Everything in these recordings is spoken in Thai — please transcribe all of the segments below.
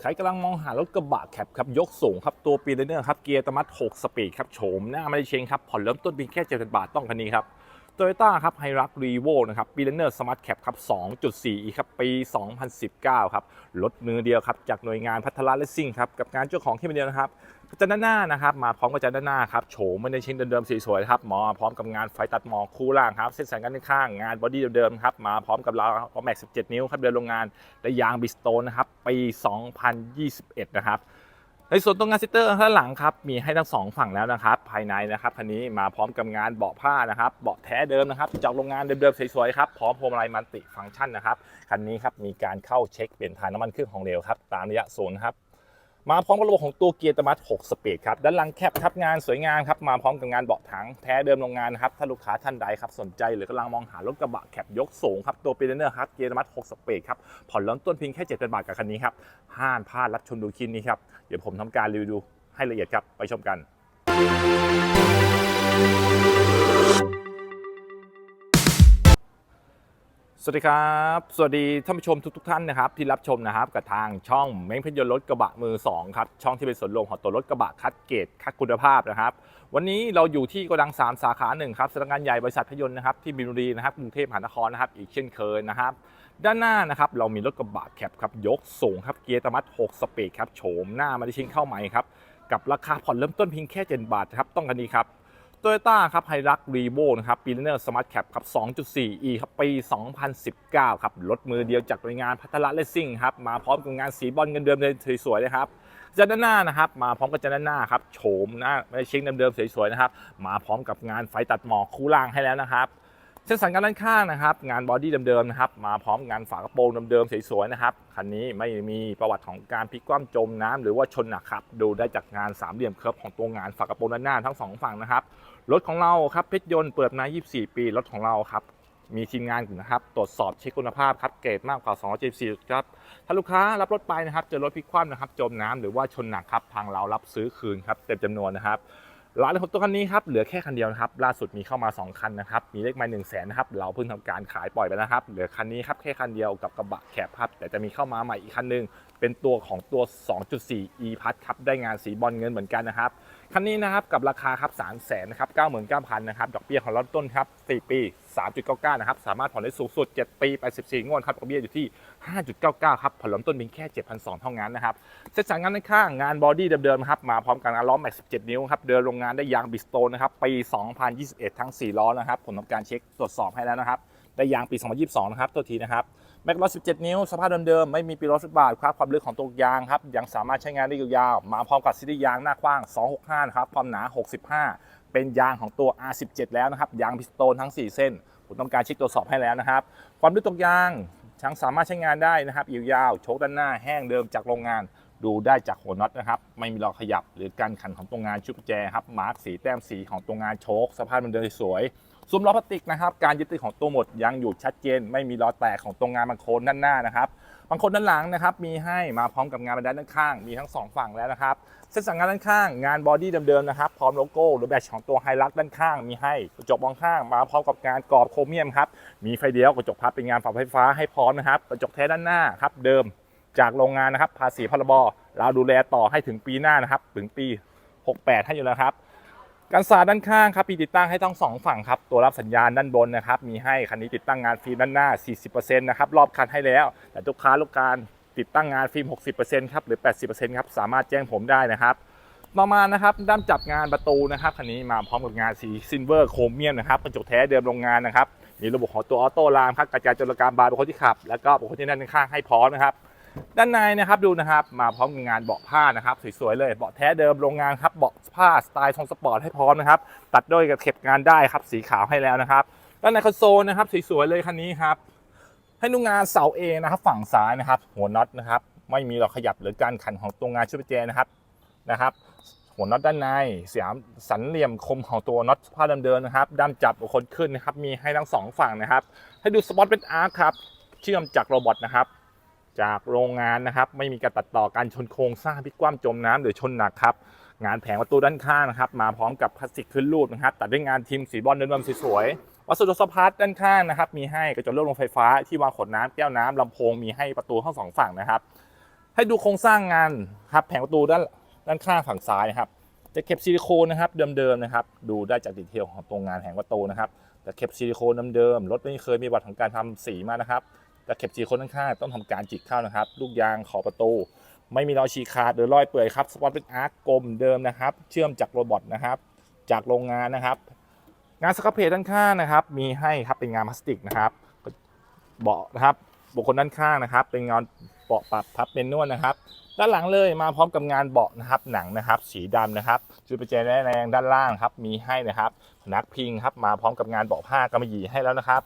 ใครกำลังมองหารถกระบะแคปครับยกสูงครับตัวปีเลเนอร์ครับเกียร์ตมัด 6 สปีดครับโฉมหน้าไม่ได้เชงครับผ่อนเริ่มต้นเพียงแค่7,000บาทต้องคันนี้ครับโตโยต้าครับไฮรักรีโวนะครับปีเลเนอร์สมาร์ทแคปครับ 2.4 e ครับปี 2019 ครับรถมือเดียวครับจากหน่วยงานพัฒนาและซิ่งครับกับงานเจ้าของแค่เดียวนะครับ จานด้านหน้านะครับมาพร้อมกับจานด้านหน้าครับโฉมไม่ได้เชงเดิมๆสวยๆครับมาพร้อมกับงานไฟตัดหมอคู่ล่างครับเส้นสายกันข้างงานบอดี้เดิมๆครับมาพร้อมกับเราแม็ก 17 นิ้วครับเดินโรงงานและยางบิสโตนนะครับปี 2021 นะครับในส่วนตรงงานซิสเตอร์ด้านหลังครับมีให้ทั้งสองฝั่งแล้วนะครับ ภายในนะครับคันนี้มาพร้อมกับงานเบาะผ้านะครับเบาะแท้เดิมนะครับจากโรงงานเดิมๆสวยๆครับพร้อมพวงมาลัยมันติฟังก์ชันนะครับคันนี้ครับมีการเข้าเช็คเปลี่ยนถ่ายน้ำมันเครื่องของเหลวครับตามระยะศูนย์ครับ มาพร้อมกับระบบของตัวเกียร์ตมัด6สปีดครับ ด้านหลังแคบครับงานสวยงามครับ มาพร้อมกับงานเบาะถังแท้เดิมโรงงานนะครับ ถ้าลูกค้าท่านใดครับสนใจหรือกำลังมองหารถกระบะแคบยกสูงครับ ตัวปีเนอร์ครับ เกียร์ตมัด6สปีดครับ ผ่อนเริ่มต้นเพียงแค่7,000บาทกับคันนี้ครับ ห้ามพลาดรับชมดูคลิปนี้ครับ เดี๋ยวผมทำการรีวิวให้ละเอียดครับ ไปชมกัน สวัสดีครับ สวัสดีท่านผู้ชมทุกๆท่านนะครับที่รับชมนะครับกับทางช่องเม้งพยนต์รถกระบะมือ2ครับช่องที่เป็นส่วนรวมของตัวรถกระบะคัดเกรดคัดคุณภาพนะครับ วันนี้เราอยู่ที่โกดัง 3 สาขาหนึ่งครับสำนักงานใหญ่บริษัทพยนต์นะครับที่บินบุรีนะครับกรุงเทพมหานครนะครับอีกเช่นเคยนะครับด้านหน้านะครับเรามีรถกระบะแคปครับยกสูงครับเกียร์ตมัด6สปีดครับโฉมหน้ามาด้ชิ้นเข้าใหม่ครับกับราคาผ่อนเริ่มต้นเพียงแค่7บาทครับต้องกันนี้ครับ โตโยต้าครับไฮรักรีโวนะครับปีเนอร์สมาร์ทแคปครับ 2.4 e ครับปี 2019 ครับรถมือเดียวจากหน่วยงานพัฒระเลสซิ่งครับ มาพร้อมกับงานสีบอลเงินเดิมเลยสวยๆเลยครับจันด้านหน้านะครับ มาพร้อมกับจันด้านหน้าครับโฉมหน้าไม่ได้เชิงเดิมๆสวยๆนะครับ มาพร้อมกับงานไฟตัดหมอกคู่ล่างให้แล้วนะครับ ส้นสันกันด้านข้างนะครับ งานบอดี้เดิมๆนะครับ มาพร้อมงานฝากระโปรงเดิมๆสวยๆนะครับ คันนี้ไม่มีประวัติของการพลิกคว่ำจมน้ำหรือว่าชนหนักครับ ดูได้จากงานสามเหลี่ยมเคิร์ฟของตัวงานฝากระโปรงด้านหน้าทั้งสองฝั่งนะครับ รถของเราครับเพชรยนต์เปิดมา 24 ปี รถของเราครับมีทีมงานนะครับ ตรวจสอบเช็คคุณภาพครับเกรดมากกว่า 274ครับ ถ้าลูกค้ารับรถไปนะครับเจอรถพลิกคว่ำนะครับ จมน้ำหรือว่าชนหนักครับทางเรารับซื้อคืนครับเต็มจำนวนนะครับ ร้านรถตัวคันนี้ครับเหลือแค่คันเดียวนะครับล่าสุดมีเข้ามา 2 คันนะครับมีเลขไม้หนึ่งแสนนะครับเราเพิ่งทำการขายปล่อยไปนะครับเหลือคันนี้ครับแค่คันเดียวกับกระบะแคบครับแต่จะมีเข้ามาใหม่อีกคันหนึงเป็นตัวของตัว 2.4 e พัทครับได้งานสีบอลเงินเหมือนกันนะครับ คันนี้นะครับกับราคาครับ3แสนนะครับ99,000นเก้าพันนะครับดอกเบี้ยของราต้นครับ4ปี3.99นะครับสามารถผ่อนได้สูงสุด7ปี84งวดครับดอกเบี้ยอยู่ที่5.99ครับผ่อนเริ่มต้นเพียงแค่7,200เท่านั้นนะครับเซตสันงานด้านข้างงานบอดี้เดิมๆครับมาพร้อมกันล้อแม็ก17นิ้วครับเดินโรงงานได้ยางบิสโตนนะครับปี2021ทั้ง4ล้อนะครับผมทำการเช็คตรวจสอบให้แล้วนะครับได้ยางปี 2022 นะครับ ตัวทีนะครับ แม็กล้อ17นิ้ว สภาพเดิมๆ ไม่มีปีล้อฟุตบาทครับ ความลึกของตัวยางครับ ยังสามารถใช้งานได้ยาวๆ มาพร้อมกับซีรีส์ยางหน้ากว้าง 265 นะครับ ความหนา 65 เป็นยางของตัว R17 แล้วนะครับ ยางพิสโตนทั้ง 4 เส้น ผมทำการเช็คตรวจสอบให้แล้วนะครับ ความลึกตัวยางทั้งสามารถใช้งานได้นะครับยาวๆ โชคด้านหน้าแห้งเดิมจากโรงงาน ดูได้จากหัวน็อตนะครับ ไม่มีรอยขยับหรือการขันของตัวงานชุดกุญแจครับ มาร์กสีแต้มสีของตัวงานโชคสภาพมันเดินสวย ซุ้มล้อพลาสติกนะครับ การยึดติดของตัวหมดยังอยู่ชัดเจน ไม่มีรอแตกของตัวงานบางโคนด้านหน้านะครับบางโคนด้านหลังนะครับมีให้มาพร้อมกับงานบันไดด้านข้างมีทั้งสองฝั่งแล้วนะครับเส้นสั่งงานด้านข้าง งานบอดี้เดิมๆนะครับพร้อมโลโก้หรือแบตของตัวไฮลักด้านข้างมีให้กระจกมองข้างมาพร้อมกับงานกรอบโครเมียมครับมีไฟเดียวกระจกพับเป็นงานฝักไฟฟ้าให้พร้อมนะครับกระจกแท้ด้านหน้าครับเดิมจากโรงงานนะครับภาษีพรบเราดูแลต่อให้ถึงปีหน้านะครับถึงปี 68 ให้อยู่แล้วครับ กันสาดด้านข้างครับมีติดตั้งให้ทั้งสองฝั่งครับตัวรับสัญญาณด้านบนนะครับมีให้คันนี้ติดตั้งงานฟิล์มด้านหน้า 40%นะครับรอบคันให้แล้ว แต่ลูกค้าลูกการติดตั้งงานฟิล์ม 60%ครับหรือ 80%ครับสามารถแจ้งผมได้นะครับต่อมานะครับด้านจับงานประตูนะครับคันนี้มาพร้อมกับงานสีซิลเวอร์โครเมียมนะครับกระจกแท้เดิมโรงงานนะครับมีระบบของตัวออโต้ลามครับกระจายจุลการบาร์บุคคลที่ขับ แล้วก็บุคคลที่นั่งข้างให้พร้อมนะครับ ด้านในนะครับดูนะครับมาพร้อมงานเบาะผ้านะครับสวยๆเลยเบาะแท้เดิมโรงงานครับเบาะผ้าสไตล์ทรงสปอร์ตให้พร้อมนะครับตัดด้วยกับเข็บงานได้ครับสีขาวให้แล้วนะครับด้านในคอนโซลนะครับสวยๆเลยคันนี้ครับให้ดูงานเสาเอนะครับฝั่งซ้ายนะครับ หัวน็อตนะครับไม่มีหรอขยับหรือการขันของตัวงานชุดประแจนะครับนะครับหัวน็อตด้านในเสียมสันเหลี่ยมคมของตัวน็อตผ้าเดิมๆนะครับด้ามจับบุคคลขึ้นนะครับมีให้ทั้งสองฝั่งนะครับ ให้ดูสปอตเป็นอาร์คครับเชื่อมจากโรบอทนะครับ จากโรงงานนะครับ ไม่มีการตัดต่อการชนโครงสร้างพลิกคว่ำจมน้ำหรือชนหนักครับงานแผงประตูด้านข้างนะครับมาพร้อมกับพลาสติกขึ้นรูดนะครับตัดด้วยงานทีมสีบอลเดินๆสวยๆวัสดุสปาร์ตด้านข้างนะครับ มีให้กระจกเลื่อนลงไฟฟ้าที่วางขวดน้ำแก้วน้ำลำโพงมีให้ประตูทั้งสองฝั่งนะครับ ให้ดูโครงสร้างงานครับแผงประตูด้านด้านข้างฝั่งซ้ายนะครับจะเก็บซิลิโคนนะครับเดิมๆนะครับ ดูได้จากดีเทลของตัวงานแผงประตูนะครับแต่เก็บซิลิโคนเดิมๆรถไม่เคยมีประวัติของการทำสีมานะครับ แต่เก็บสีคนด้านข้างต้องทำการจิกเข้านะครับ ลูกยางขอบประตู ไม่มีรอยฉีกขาดหรือรอยเปื่อยครับสปอตเป็นอาร์คกลมเดิมนะครับ เชื่อมจากโรบอทนะครับ จากโรงงานนะครับ งานสครับเพจด้านข้างนะครับ มีให้ครับเป็นงานพลาสติกนะครับเบาะนะครับบุคคลด้านข้างนะครับ เป็นงาน เบาะปรับพับเป็นนวดนะครับ ด้านหลังเลยมาพร้อมกับงานเบาะนะครับหนังนะครับ สีดำนะครับจุดประแจแรงด้านล่างครับมีให้นะครับนักพิงครับมาพร้อมกับงานเบาะผ้ากำมะหยี่ให้แล้วนะครับ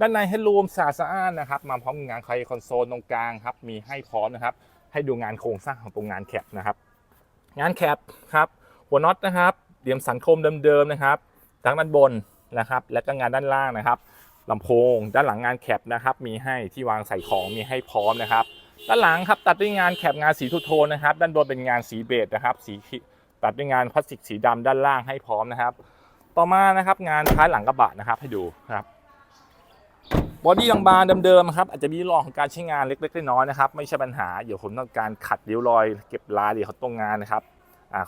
ด้านในให้รวมสะอาดสะอ้านนะครับ มาพร้อมงานไคคอนโซลตรงกลางครับ มีให้พร้อมนะครับ ให้ดูงานโครงสร้างของตรงงานแคปนะครับ งานแคปครับหัวน็อตนะครับเหลี่ยมสันคมเดิมๆนะครับทั้งด้านบนนะครับ และก็งานด้านล่างนะครับลำโพง ด้านหลังงานแคปนะครับ มีให้ที่วางใส่ของมีให้พร้อมนะครับ ด้านหลังครับตัดด้วยงานแคบงานสีทูโทนนะครับ ด้านบนเป็นงานสีเบจนะครับ สีตัดด้วยงานพลาสติกสีดำด้านล่างให้พร้อมนะครับ ต่อมานะครับงานท้ายหลังกระบะนะครับให้ดูครับบอดี้บางๆเดิมๆครับอาจจะมีรอยของการใช้งานเล็กๆน้อยๆนะครับ ไม่ใช่ปัญหาเดี๋ยวผมต้องการขัดริ้วรอย เก็บรายเอียดของตรงงานนะครับ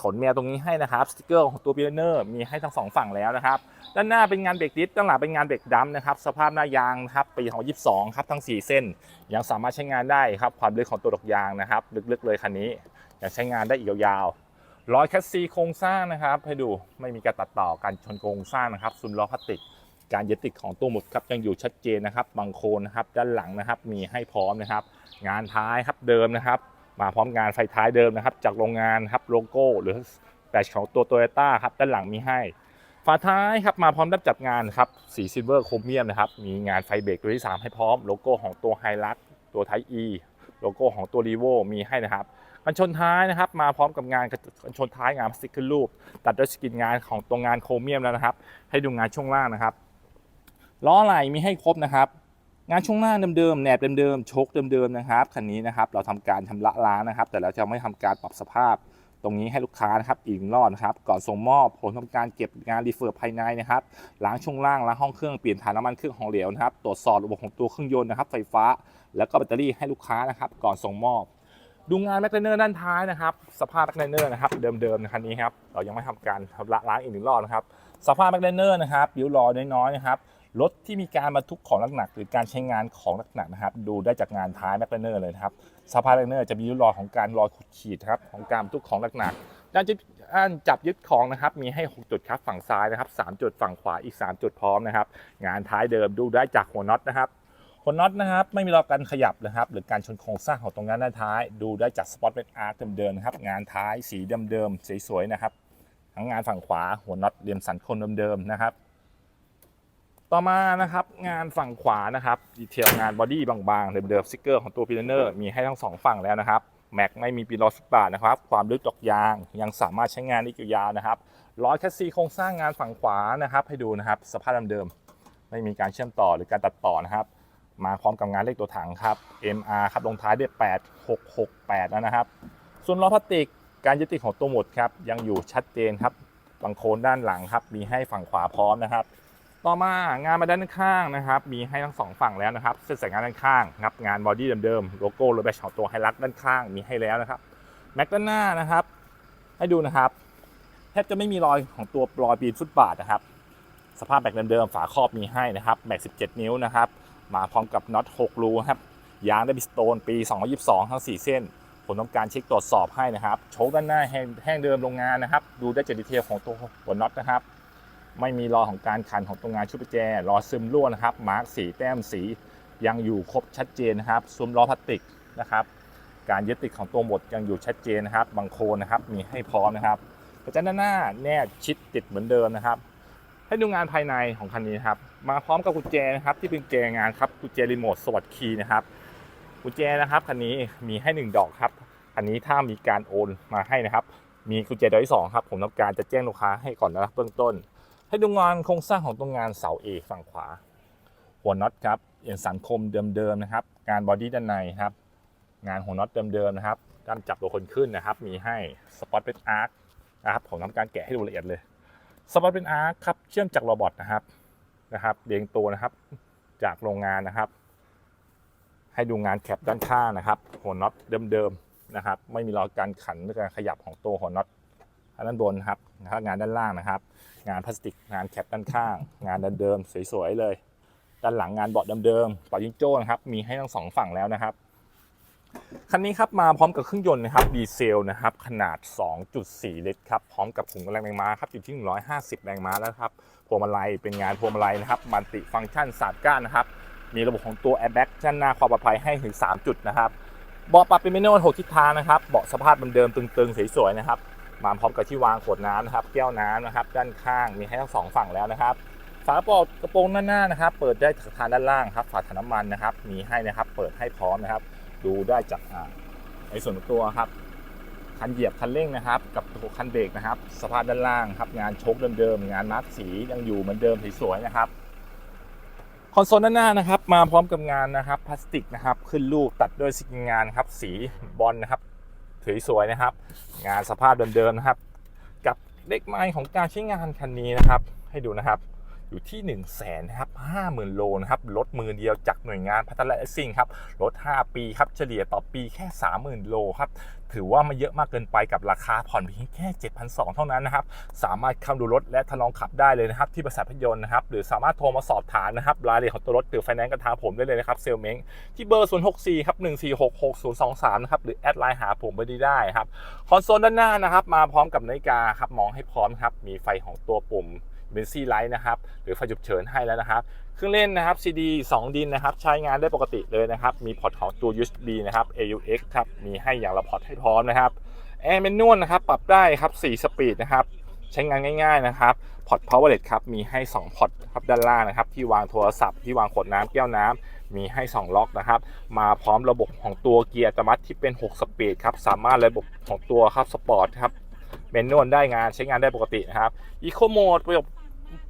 ขนแมวตรงนี้ให้นะครับสติกเกอร์ของตัวพีเนอร์มีให้ทั้งสองฝั่งแล้วนะครับด้านหน้าเป็นงานเบรกดิสด้านหลังเป็นงานเบรกดัมนะครับสภาพหน้ายางนะครับปี2022ครับทั้ง 4 เส้น ยังสามารถใช้งานได้ครับความลึกของตัวดอกยางนะครับลึกๆเลยคันนี้ยังใช้งานได้อีกยาวๆล้อแคสซีโครงสร้างนะครับให้ดูไม่มีการตัดต่อการชนโครงสร้างนะครับซุนล้อพลาสติกการยึดติดของตัวหมุดครับยังอยู่ชัดเจนนะครับบางโคนนะครับด้านหลังนะครับมีให้พร้อมนะครับ งานท้ายครับเดิมนะครับ มาพร้อมงานไฟท้ายเดิมนะครับ จากโรงงานครับโลโก้ หรือแบตของตัวโตโยต้าครับด้านหลังมีให้ฝาท้ายครับมาพร้อมรับจับงานครับสีซิลเวอร์โครเมียมนะครับมีงานไฟเบรกตัวที่ 3 ให้พร้อมโลโก้ของตัวไฮลักตัวไทอีโลโก้ของตัวรีโวมีให้นะครับกันชนท้ายนะครับมาพร้อมกับงานกันชนท้ายงานพลาสติกขึ้นรูป ตัดด้วยสกินงานของตัวงานโครเมียมแล้วนะครับ ให้ดูงานช่วงล่างนะครับล้อไหล่มีให้ครบนะครับ งานช่วงหน้าเดิมๆแหนบเดิมๆชคเดิมๆนะครับคันนี้นะครับเราทำการชำระล้างนะครับ แต่เราจะไม่ทำการปรับสภาพตรงนี้ให้ลูกค้านะครับอีกหนึ่งรอบนะครับ ก่อนส่งมอบผมทำการเก็บงานรีเฟิร์ภายในนะครับล้างช่วงล่างล้างห้องเครื่องเปลี่ยนถ่านน้ำมันเครื่องของเหลวนะครับตรวจสอบระบบของตัวเครื่องยนต์นะครับ ไฟฟ้า แล้วก็แบตเตอรี่ให้ลูกค้านะครับ ก่อนส่งมอบ ดูงานแมกเนอร์ด้านท้ายนะครับ สภาพแมกเนอร์นะครับเดิมๆในคันนี้ครับเรายังไม่ทำการชำระล้างอีกหนึ่งรอบนะครับ สภาพแมกเนอร์นะครับริ้วรอน้อยๆนะครับ รถที่มีการบรรทุกของหนักๆหรือการใช้งานของหนักๆนะครับ ดูได้จากงานท้ายแมกเนอร์เลยนะครับสภาพแมกเนอร์จะมีรอยของการรอยขูดขีดครับของการบรรทุกของหนักๆด้านจับด้านจับยึดของนะครับ มีให้ 6 จุดครับฝั่งซ้ายนะครับ 3 จุดฝั่งขวาอีก 3 จุดพร้อมนะครับ งานท้ายเดิมดูได้จากหัวน็อตนะครับหัวน็อตนะครับไม่มีรอยการขยับนะครับ หรือการชนโครงสร้างของตรงนั้นด้านท้าย ดูได้จากสปอตเป็นอาร์คเดิมๆนะครับงานท้ายสีเดิมๆสวยๆนะครับทั้งงานฝั่งขวาหัวน็อตเหลี่ยมสันโคนเดิมๆนะครับ ต่อมานะครับงานฝั่งขวานะครับดีเทลงานบอดี้บางๆเดิมๆสติกเกอร์ของตัวพีเนอร์มีให้ทั้งสองฝั่งแล้วนะครับแม็กไม่มีปีลอสบาทนะครับ ความลึกดอกยางยังสามารถใช้งานได้ยาวๆนะครับล้อแคสซีโครงสร้างงานฝั่งขวานะครับ ให้ดูนะครับ สภาพเดิมๆไม่มีการเชื่อมต่อหรือการตัดต่อนะครับ มาพร้อมกับงานเลขตัวถังครับ MR ครับลงท้ายด้วย8668แล้วนะครับ ส่วนล้อพลาสติกการยึดติดของตัวหมดครับยังอยู่ชัดเจนครับบางโคนด้านหลังครับ มีให้ฝั่งขวาพร้อมนะครับ ต่อมางานมาด้านข้างนะครับมีให้ทั้งสองฝั่งแล้วนะครับเส้นสายงานด้านข้างครับงานบอดี้เดิมๆโลโก้โรแบชของตัวไฮลักด้านข้างมีให้แล้วนะครับแม็กด้านหน้านะครับ ให้ดูนะครับแทบจะไม่มีรอยของตัวรอยปีนฟุตบาทนะครับ สภาพแม็กเดิมๆฝาครอบมีให้นะครับแม็ก 17 นิ้วนะครับมาพร้อมกับน็อต6รูครับยางได้บิสโตนปี 2022 ทั้ง 4 เส้นผมต้องการเช็คตรวจสอบให้นะครับโชคด้านหน้าแห้งแห้งเดิมโรงงานนะครับ ดูได้จากดีเทลของตัวหัวน็อตนะครับ ไม่มีรอยของการขันของตัวงานชุดประแจรอยซึมรั่วนะครับ มาร์กสีแต้มสียังอยู่ครบชัดเจนนะครับซุ้มล้อพลาสติกนะครับ การยึดติดของตัวหมดยังอยู่ชัดเจนนะครับ บางโคนนะครับมีให้พร้อมนะครับกระจันหน้าแนบชิดติดเหมือนเดิมนะครับ ให้ดูงานภายในของคันนี้ครับ มาพร้อมกับกุญแจนะครับ ที่เป็นแจงานครับกุญแจรีโมทสวัสดคีย์นะครับกุญแจนะครับคันนี้มีให้หนึ่งดอกครับอันนี้ถ้ามีการโอนมาให้นะครับ มีกุญแจดอกที่สองครับ ผมต้องการจะแจ้งลูกค้าให้ก่อนนะครับเบื้องต้น ให้ดูงานโครงสร้างของตัวงานเสาเอกฝั่งขวา หัวน็อตครับเอ็นสันคมเดิมๆนะครับ งานบอดี้ด้านในครับ งานหัวน็อตเดิมๆนะครับด้านจับตัวคนขึ้นนะครับ มีให้สปอตเป็นอาร์คนะครับผมทำการแกะให้ดูละเอียดเลยสปอตเป็นอาร์คครับเชื่อมจากโรบอทนะครับนะครับเรียงตัวนะครับจากโรงงานนะครับ ให้ดูงานแคปด้านข้างนะครับ หัวน็อตเดิมๆนะครับ ไม่มีรอยการขันหรือการขยับของตัวหัวน็อต ด้านบนครับนะครับงานด้านล่างนะครับ งานพลาสติกงานแคปด้านข้าง งานเดิมๆสวยๆเลย ด้านหลังงานเบาะเดิมๆเป่ายิงโจ้นะครับมีให้ทั้งสองฝั่งแล้วนะครับคันนี้ครับมาพร้อมกับเครื่องยนต์นะครับดีเซลนะครับขนาด 2.4 ลิตรครับพร้อมกับขุมกำลังแรงม้าครับอยู่ที่ 150 แรงม้าแล้วครับพวงมาลัยเป็นงานพวงมาลัยนะครับมัลติฟังก์ชันสาดก้านนะครับมีระบบของตัว airbag ด้านหน้าความปลอดภัยให้ถึง 3 จุดนะครับเบาะปรับเป็นเมนูหกทิศทางนะครับเบาะสภาพเดิมๆตึงๆสวยๆนะครับ มาพร้อมกับที่วางขวดน้ำนะครับ แก้วน้ำนะครับ ด้านข้างมีให้ทั้งสองฝั่งแล้วนะครับ ฝากระโปรงกระโปรงด้านหน้านะครับ เปิดได้จากทางด้านล่างครับ ฝาถังน้ำมันนะครับ มีให้นะครับ เปิดให้พร้อมนะครับ ดูได้จากในส่วนตัวครับคันเหยียบคันเร่งนะครับ กับตัวคันเบรกนะครับ สภาพด้านล่างครับงานชคเดิมๆงานมาร์กสียังอยู่เหมือนเดิมสวยๆนะครับคอนโซลด้านหน้านะครับ มาพร้อมกับงานนะครับพลาสติกนะครับ ขึ้นลูกตัดด้วยสกินงานครับ สีบอลนะครับ สวยๆนะครับ งานสภาพเดิมๆนะครับ กับเล็กไม้ของการใช้งานคันนี้นะครับ ให้ดูนะครับอยู่ที่1 0 0 0 0แสนนะครับ50,000โลนะครับรถมือเดียวจากหน่วยงานพัฒนาซิ่งครับรถ5ปีครับเฉลี่ยต่อปีแค่ 30,000 โลครับ ถือว่าไม่เยอะมากเกินไปกับราคาผ่อนเพียงแค่ 7,200 เท่านั้นนะครับ สามารถเข้าดูรถและทดลองขับได้เลยนะครับ ที่บริษัทพยนต์นะครับ หรือสามารถโทรมาสอบถามนะครับ รายละเอียดของตัวรถหรือไฟแนนซ์กับทางผมได้เลยนะครับ เซลเม้งที่เบอร์ 064 ครับ 1466023 นะครับ หรือแอดไลน์หาผมไปได้ได้ครับ คอนโซลด้านหน้านะครับ มาพร้อมกับนาฬิกาครับ มองให้พร้อมครับ มีไฟของตัวปุ่มเบนซี่ไลท์นะครับ หรือไฟฉุกเฉินให้แล้วนะครับ เครื่องเล่นนะครับ CD 2 ดินนะครับ ใช้งานได้ปกติเลยนะครับ มีพอร์ตของตัว USB นะครับ AUX ครับ มีให้อย่างละพอร์ตให้พร้อมนะครับแอร์แมนนวลนะครับ ปรับได้ครับ 4 สปีดนะครับ ใช้งานง่าย ๆ นะครับ พอร์ต powerless ครับ มีให้ 2 พอร์ตครับด้านล่างนะครับ ที่วางโทรศัพท์ที่วางขวดน้ำแก้วน้ำมีให้ 2 ล็อกนะครับ มาพร้อมระบบของตัวเกียร์อัตโนมัติที่เป็น 6 สปีดครับ สามารถระบบของตัวครับสปอร์ตครับเมนนวลได้งานใช้งานได้ปกตินะครับ Eco Mode ประโย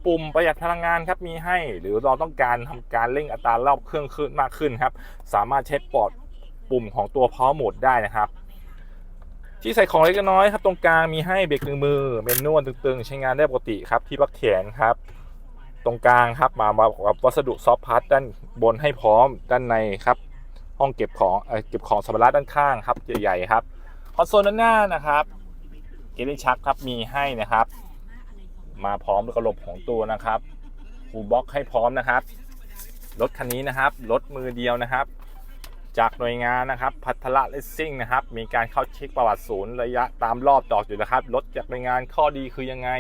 ปุ่มประหยัดพลังงานครับมีให้ หรือเราต้องการทำการเร่งอัตรารอบเครื่องขึ้นมากขึ้นครับ สามารถใช้ปอดปุ่มของตัว Power Mode ได้นะครับ ที่ใส่ของเล็กน้อยครับตรงกลางมีให้เบรกตึงมือเมนนวลตึงๆ ใช้งานได้ปกติครับที่พักแขนครับ ตรงกลางครับมามากับวัสดุซอฟต์พาร์ทด้านบนให้พร้อมด้านในครับ ห้องเก็บของเอเก็บของสัมภาระด้านข้างครับใหญ่ๆครับคอนโซลด้านหน้านะครับเกลิชักครับมีให้นะครับ มาพร้อมกระโหลกของตัวนะครับฟูบ็อกให้พร้อมนะครับ รถคันนี้นะครับ รถมือเดียวนะครับ จากหน่วยงานนะครับ พัทละเลสซิ่งนะครับ มีการเข้าเช็คประวัติศูนย์ระยะตามรอบดอกอยู่นะครับ รถจากหน่วยงานข้อดีคือยังไง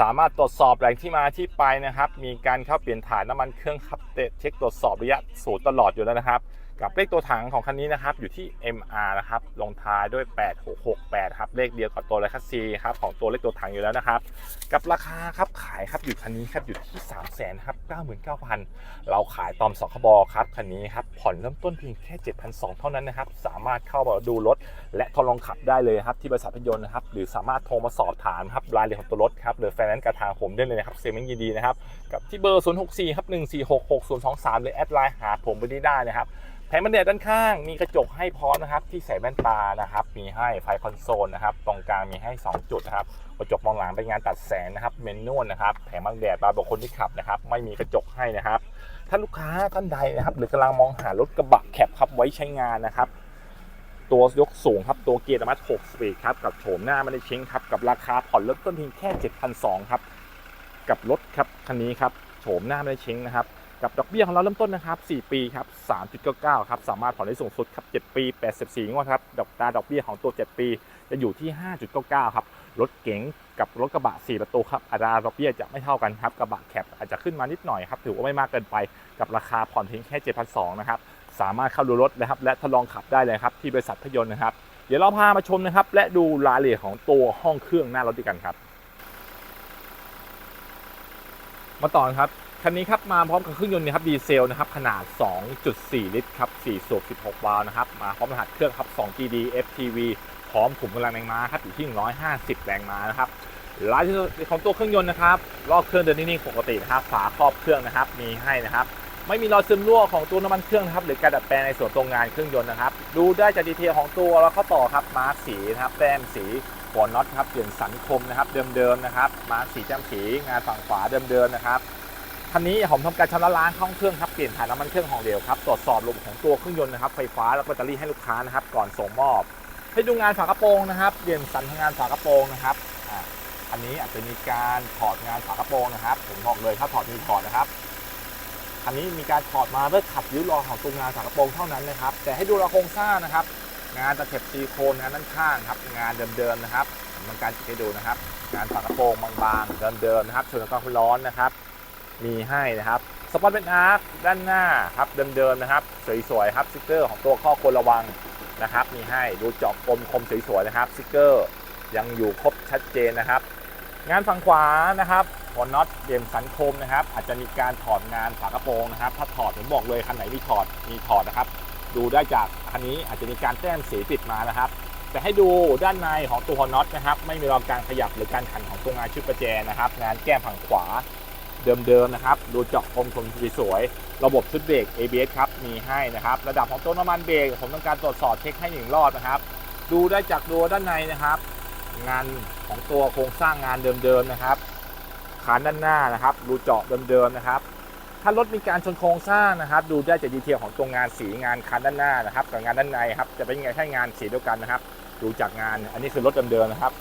สามารถตรวจสอบแหล่งที่มาที่ไปนะครับ มีการเข้าเปลี่ยนถ่ายน้ำมันเครื่องครับเช็คตรวจสอบระยะศูนย์ตลอดอยู่แล้วนะครับ กับเลขตัวถังของคันนี้นะครับอยู่ที่ MR นะครับลงท้ายด้วย 8668ครับเลขเดียวกับตัวไรคัสซีครับของตัวเลขตัวถังอยู่แล้วนะครับ กับราคาครับขายครับอยู่คันนี้ครับอยู่ที่ 3 0 0 0 0 0ครับ99,000 เราขายตอมสคบครับคันนี้ครับผ่อนเริ่มต้นเพียงแค่ 7,200 เท่านั้นนะครับ สามารถเข้ามาดูรถ และทดลองขับได้เลยครับที่บริษัทพยนต์นะครับหรือสามารถโทรมาสอบถามครับรายละเอียดของตัวรถครับหรือแฟนนั้นกับทางผมได้เลยนะครับเซมิงยินดีนะครับกับที่เบอร์ 064ครับ1466023 หรือแอดไลน์หาผมไปได้นะครับ แผงบันเดดด้านข้างมีกระจกให้พร้อมนะครับ ที่ใส่แว่นตานะครับ มีให้ไฟคอนโซลนะครับ ตรงกลางมีให้ 2 จุดนะครับกระจกมองหลังเป็นงานตัดแสงนะครับ เมนนวลนะครับแผงบังแดดบาร์บคนที่ขับนะครับ ไม่มีกระจกให้นะครับ ถ้าลูกค้าท่านใดนะครับ หรือกำลังมองหารถกระบะแคปครับไว้ใช้งานนะครับ ตัวยกสูงครับตัวเกียร์อัตโนมัติ6สปีดครับกับโฉมหน้าไม่ได้เช้งครับกับราคาผ่อนเริ่มต้นเพียงแค่7,200ครับกับรถครับคันนี้ครับโฉมหน้าไม่ได้เช้งนะครับ กับดอกเบี้ยของเราเริ่มต้นนะครับ4ปีครับ3.99ครับสามารถผ่อนได้สูงสุดครับ7ปี 84 งวดครับดอกตาดอกเบี้ยของตัว 7 ปี จะอยู่ที่ 5.99ครับรถเก๋งกับรถกระบะ 4 ประตูครับอัตราดอกเบี้ยจะไม่เท่ากันครับกระบะแคปอาจจะขึ้นมานิดหน่อยครับถือว่าไม่มากเกินไปกับราคาผ่อนเพียงแค่7,200นะครับสามารถเข้าดูรถนะครับและทดลองขับได้เลยครับที่บริษัทพยนต์นะครับเดี๋ยวเราพามาชมนะครับ และดูรายละเอียดของตัวห้องเครื่องหน้ารถด้วยกันครับ มาต่อครับ คันนี้ครับมาพร้อมกับเครื่องยนต์นะครับดีเซลนะครับขนาด 2.4 ลิตรครับ4สูบ16 วาล์วนะครับมาพร้อมรหัสเครื่องครับ 2GD FTV พร้อมขุมกำลังแรงม้าครับอยู่ที่ 150 แรงม้านะครับรายของตัวเครื่องยนต์นะครับรอบเครื่องเดินนิ่งๆปกตินะครับฝาครอบเครื่องนะครับมีให้นะครับไม่มีรอยซึมรั่วของตัวน้ำมันเครื่องนะครับหรือการดัดแปลงในส่วนตรงงานเครื่องยนต์นะครับ ดูได้จากดีเทลของตัวแล้วเข้าต่อครับมาร์กสีนะครับแต้มสีหัวน็อตครับเปลี่ยนสันคมนะครับเดิมๆนะครับมาร์กสีแต้มสีงานฝั่งขวาเดิมๆนะครับ คันนี้ผมทำการชำระล้างห้องเครื่องครับเปลี่ยนถ่ายน้ำมันเครื่องของเดียวครับตรวจสอบระบบของตัวเครื่องยนต์นะครับไฟฟ้าและแบตเตอรี่ให้ลูกค้านะครับก่อนส่งมอบ ให้ดูงานฝากระโปรงนะครับเปลี่ยนสันทางงานฝากระโปรงนะครับอ่าอันนี้อาจจะมีการถอดงานฝากระโปรงนะครับ ผมบอกเลยถ้าถอดมีถอดนะครับอันนี้มีการถอดมาเพื่อขัดริ้วรอของตัวงานฝากระโปรงเท่านั้นนะครับ แต่ให้ดูราโครงสร้างนะครับ งานตะเข็บซิลิโคนงานด้านข้างครับ งานเดิมๆนะครับมันการจิให้ดูนะครับ งานฝากระโปรงบางๆเดิมๆนะครับชนกับความร้อนนะครับ มีให้นะครับสปอตเป็นอาร์คด้านหน้าครับเดิมๆนะครับ สวยๆครับสติกเกอร์ของตัวข้อควรระวังนะครับ มีให้ดูเจาะกลมคมสวยๆนะครับสติกเกอร์ยังอยู่ครบชัดเจนนะครับ งานฝั่งขวานะครับหัวน็อตเดี่ยมสันคมนะครับ อาจจะมีการถอดงานฝากระโปรงนะครับ ถ้าถอดผมบอกเลยคันไหนมีถอดมีถอดนะครับ ดูได้จากคันนี้อาจจะมีการแต้มสีติดมานะครับแต่ให้ดูด้านในของตัวหัวน็อตนะครับ ไม่มีรอยการขยับหรือการขันของตัวงานชุดประแจนะครับ งานแก้มฝั่งขวา เดิมๆนะครับ ดูเจาะคมคมสวยๆระบบชุดเบรก ABS ครับ มีให้นะครับ ระดับของตัวน้ำมันเบรกผมต้องการตรวจสอบเช็คให้หนึ่งรอบนะครับ ดูได้จากตัวด้านในนะครับ งานของตัวโครงสร้างงานเดิมๆนะครับคานด้านหน้านะครับดูเจาะเดิมๆนะครับ ถ้ารถมีการชนโครงสร้างนะครับ ดูได้จากดีเทลของตัวงานสีงานคันด้านหน้านะครับกับงานด้านในครับ จะเป็นยังไงถ้างานสีเดียวกันนะครับ ดูจากงานอันนี้คือรถเดิมๆนะครับ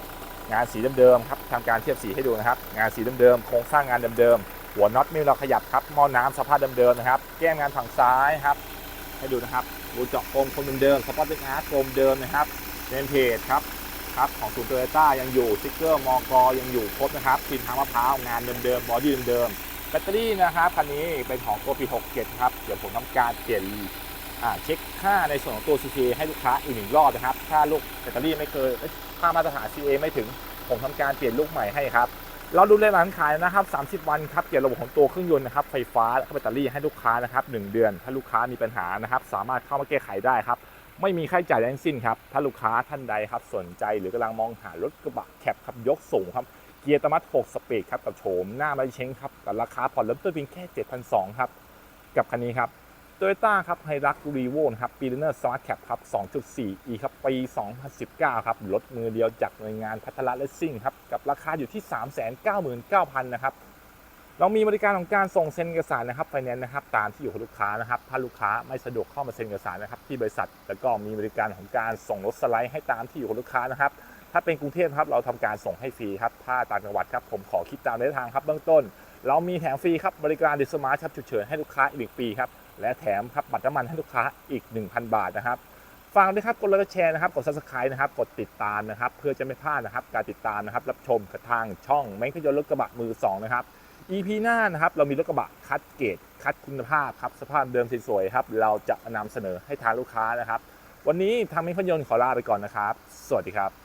งานสีเดิมๆครับทำการเทียบสีให้ดูนะครับ งานสีเดิมๆโครงสร้างงานเดิมๆ หัวน็อตไม่เราขยับครับหม้อน้ำสภาพเดิมๆนะครับ แก้มงานฝั่งซ้ายครับ ให้ดูนะครับดูเจาะโคมคมเดิมๆสปอตเป็นอาร์ตโคมเดิมนะครับเนมเพจครับครับของศูนย์โตโยต้ายังอยู่สติ๊กเกอร์มอกยังอยู่ครบนะครับทีมทางมะพร้าวงานเดิมๆบอดี้เดิมๆแบตเตอรี่นะครับคันนี้เป็นของตัวปี67ครับเดี๋ยวผมทำการเปลี่ยนอ่าเช็คค่าในส่วนของตัว CTA ให้ลูกค้าอีกหนึ่งรอบนะครับ ถ้าลูกแบตเตอรี่ไม่เคยเอ้ยค่ามาตรฐาน CA ไม่ถึง ผมทำการเปลี่ยนลูกใหม่ให้ครับ เราดูในร้านขายนะครับ 30 วันครับเปลี่ยนระบบของตัวเครื่องยนต์นะครับไฟฟ้าและแบตเตอรี่ให้ลูกค้านะครับ1เดือน ถ้าลูกค้ามีปัญหานะครับ สามารถเข้ามาแก้ไขได้ครับ ไม่มีค่าใช้จ่ายทั้งสิ้นครับถ้าลูกค้าท่านใดครับสนใจหรือกำลังมองหารถกระบะแคปครับยกสูงครับเกียร์ตมัด6สปีดครับกับโฉมหน้าไม่เช้งครับกับราคาผ่อนเริ่มต้นเพียงแค่ 7,200ครับกับคันนี้ครับ โตโยต้าครับไฮรักรีโวนะครับปีเนอร์สมาร์ทแคปครับ 2.4 e ครับ ปี 2019 ครับรถมือเดียวจากหน่วยงานพัทละเลสซิ่งครับ กับราคาอยู่ที่ 399,000 นะครับ เรามีบริการของการส่งเซ็นเอกสารนะครับไฟแนนซ์นะครับ ตามที่อยู่ของลูกค้านะครับ ถ้าลูกค้าไม่สะดวกเข้ามาเซ็นเอกสารนะครับ ที่บริษัท แล้วก็มีบริการของการส่งรถสไลด์ให้ตามที่อยู่ของลูกค้านะครับ ถ้าเป็นกรุงเทพครับ เราทำการส่งให้ฟรีครับ ถ้าต่างจังหวัดครับ ผมขอคิดตามระยะทางครับเบื้องต้น เรามีแถมฟรีครับ บริการดิสมาร์ทครับฉุกเฉินให้ลูกค้าอีกหนึ่งปีครับ และแถมครับบัตรน้ำมันให้ลูกค้าอีก 1,000 บาทนะครับฝากด้วยครับกดไลค์กดแชร์นะครับกด subscribe นะครับกดติดตามนะครับ เพื่อจะไม่พลาดนะครับ การติดตามนะครับ รับชมกับทางช่องแม่งขยนต์รถกระบะมือ 2 นะครับ EP หน้านะครับ เรามีรถกระบะคัดเกรดคัดคุณภาพครับสภาพเดิมสวยๆครับ เราจะนำเสนอให้ทางลูกค้านะครับ วันนี้ทางแม่งขยนต์ขอลาไปก่อนนะครับ สวัสดีครับ